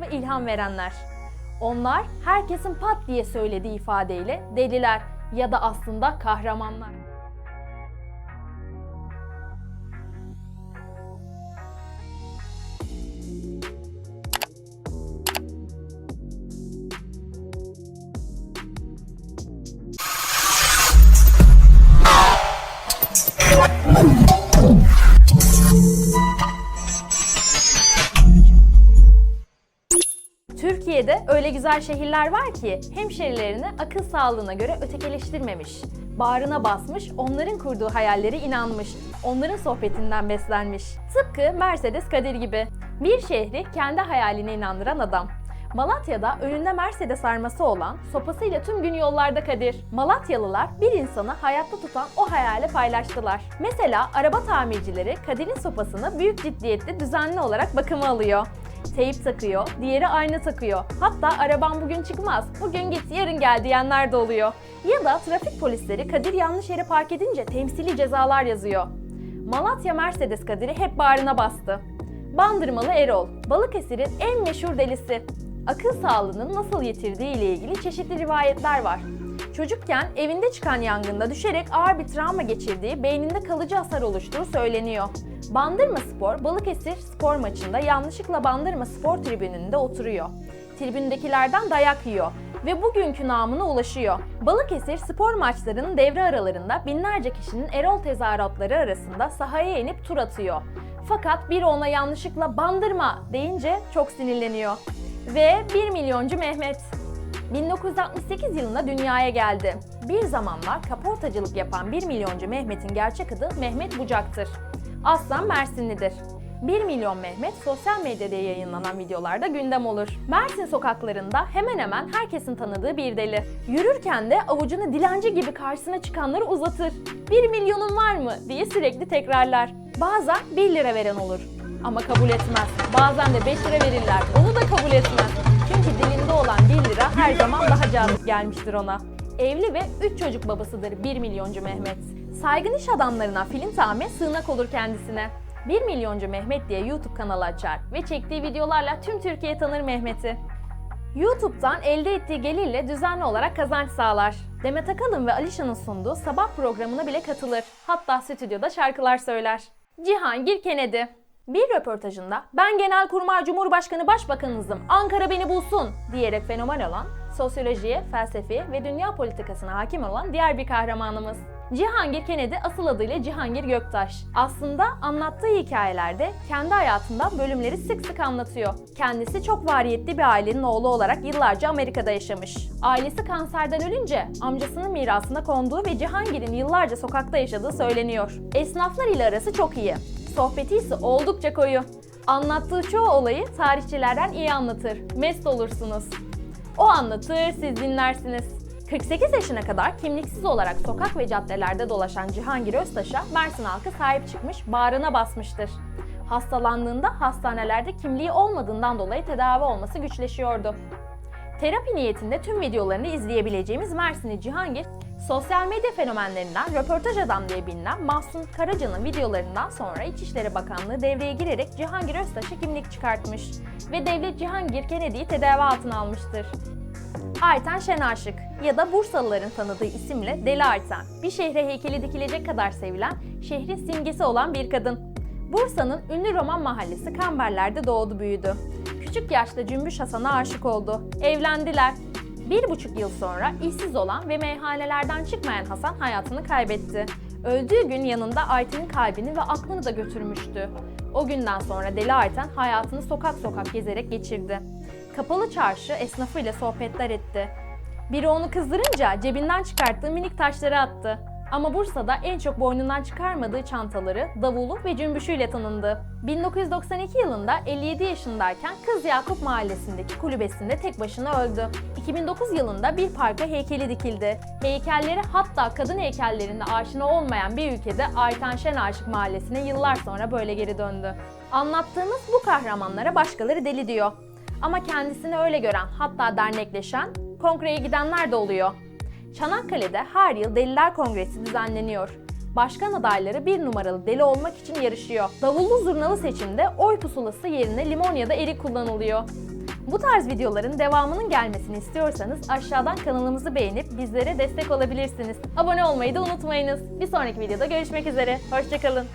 ve ilham verenler. Onlar herkesin pat diye söylediği ifadeyle deliler ya da aslında kahramanlar. Öyle güzel şehirler var ki hemşerilerini akıl sağlığına göre ötekileştirmemiş. Bağrına basmış, onların kurduğu hayalleri inanmış, onların sohbetinden beslenmiş. Tıpkı Mercedes Kadir gibi. Bir şehri kendi hayaline inandıran adam. Malatya'da önünde Mercedes arması olan, sopasıyla tüm gün yollarda Kadir. Malatyalılar bir insanı hayatta tutan o hayali paylaştılar. Mesela araba tamircileri Kadir'in sopasını büyük ciddiyetle düzenli olarak bakıma alıyor teyip takıyor, diğeri ayna takıyor. Hatta arabam bugün çıkmaz, bugün git yarın gel diyenler de oluyor. Ya da trafik polisleri Kadir yanlış yere park edince temsili cezalar yazıyor. Malatya Mercedes Kadir'i hep bağrına bastı. Bandırmalı Erol, Balıkesir'in en meşhur delisi. Akıl sağlığının nasıl yitirdiği ile ilgili çeşitli rivayetler var. Çocukken evinde çıkan yangında düşerek ağır bir travma geçirdiği, beyninde kalıcı hasar oluştuğu söyleniyor. Bandırma Spor, Balıkesir spor maçında yanlışlıkla Bandırma Spor tribününde oturuyor. Tribündekilerden dayak yiyor ve bugünkü namına ulaşıyor. Balıkesir spor maçlarının devre aralarında binlerce kişinin Erol tezahüratları arasında sahaya inip tur atıyor. Fakat biri ona yanlışlıkla bandırma deyince çok sinirleniyor. Ve 1 milyoncu Mehmet 1968 yılında dünyaya geldi. Bir zamanlar kaportacılık yapan 1 milyoncu Mehmet'in gerçek adı Mehmet Bucak'tır. Aslan Mersinlidir. 1 milyon Mehmet sosyal medyada yayınlanan videolarda gündem olur. Mersin sokaklarında hemen hemen herkesin tanıdığı bir deli. Yürürken de avucunu dilenci gibi karşısına çıkanları uzatır. 1 milyonun var mı diye sürekli tekrarlar. Bazen 1 lira veren olur ama kabul etmez. Bazen de 5 lira verirler. Onu da kabul etmez. Çünkü dilinde olan 1 lira her zaman daha cazip gelmiştir ona. Evli ve 3 çocuk babasıdır 1 milyoncu Mehmet. Saygın iş adamlarına film tahmin sığınak olur kendisine. 1 milyoncu Mehmet diye YouTube kanalı açar ve çektiği videolarla tüm Türkiye tanır Mehmet'i. YouTube'dan elde ettiği gelirle düzenli olarak kazanç sağlar. Demet Akalın ve Alişan'ın sunduğu sabah programına bile katılır. Hatta stüdyoda şarkılar söyler. Cihangir Kennedy bir röportajında ben Genelkurmay Cumhurbaşkanı Başbakanınızım, Ankara beni bulsun diyerek fenomen olan, sosyolojiye, felsefeye ve dünya politikasına hakim olan diğer bir kahramanımız. Cihangir Kennedy asıl adıyla Cihangir Göktaş. Aslında anlattığı hikayelerde kendi hayatından bölümleri sık sık anlatıyor. Kendisi çok variyetli bir ailenin oğlu olarak yıllarca Amerika'da yaşamış. Ailesi kanserden ölünce amcasının mirasına konduğu ve Cihangir'in yıllarca sokakta yaşadığı söyleniyor. Esnaflar ile arası çok iyi. Sohbeti ise oldukça koyu. Anlattığı çoğu olayı tarihçilerden iyi anlatır. Mest olursunuz. O anlatır, siz dinlersiniz. 48 yaşına kadar kimliksiz olarak sokak ve caddelerde dolaşan Cihangir Öztaş'a Mersin halkı sahip çıkmış, bağrına basmıştır. Hastalandığında hastanelerde kimliği olmadığından dolayı tedavi olması güçleşiyordu. Terapi niyetinde tüm videolarını izleyebileceğimiz Mersinli Cihangir, sosyal medya fenomenlerinden röportaj adam diye bilinen Mahsun Karaca'nın videolarından sonra İçişleri Bakanlığı devreye girerek Cihangir Öztaş'a kimlik çıkartmış ve devlet Cihangir Kennedy'yi tedavi altına almıştır. Ayten Şenaşık ya da Bursalıların tanıdığı isimle Deli Ayten. Bir şehre heykeli dikilecek kadar sevilen, şehrin simgesi olan bir kadın. Bursa'nın ünlü roman mahallesi Kamberler'de doğdu büyüdü. Küçük yaşta Cümbüş Hasan'a aşık oldu. Evlendiler. Bir buçuk yıl sonra işsiz olan ve meyhanelerden çıkmayan Hasan hayatını kaybetti. Öldüğü gün yanında Ayten'in kalbini ve aklını da götürmüştü. O günden sonra Deli Ayten hayatını sokak sokak gezerek geçirdi. Kapalı çarşı esnafıyla sohbetler etti. Biri onu kızdırınca cebinden çıkarttığı minik taşları attı. Ama Bursa'da en çok boynundan çıkarmadığı çantaları, davulu ve cümbüşüyle tanındı. 1992 yılında 57 yaşındayken Kız Yakup Mahallesi'ndeki kulübesinde tek başına öldü. 2009 yılında bir parka heykeli dikildi. Heykelleri hatta kadın heykellerinde aşina olmayan bir ülkede Ayten Şen Aşık Mahallesi'ne yıllar sonra böyle geri döndü. Anlattığımız bu kahramanlara başkaları deli diyor. Ama kendisini öyle gören hatta dernekleşen, kongreye gidenler de oluyor. Çanakkale'de her yıl Deliler Kongresi düzenleniyor. Başkan adayları bir numaralı deli olmak için yarışıyor. Davullu zurnalı seçimde oy pusulası yerine limon ya da erik kullanılıyor. Bu tarz videoların devamının gelmesini istiyorsanız aşağıdan kanalımızı beğenip bizlere destek olabilirsiniz. Abone olmayı da unutmayınız. Bir sonraki videoda görüşmek üzere. Hoşçakalın.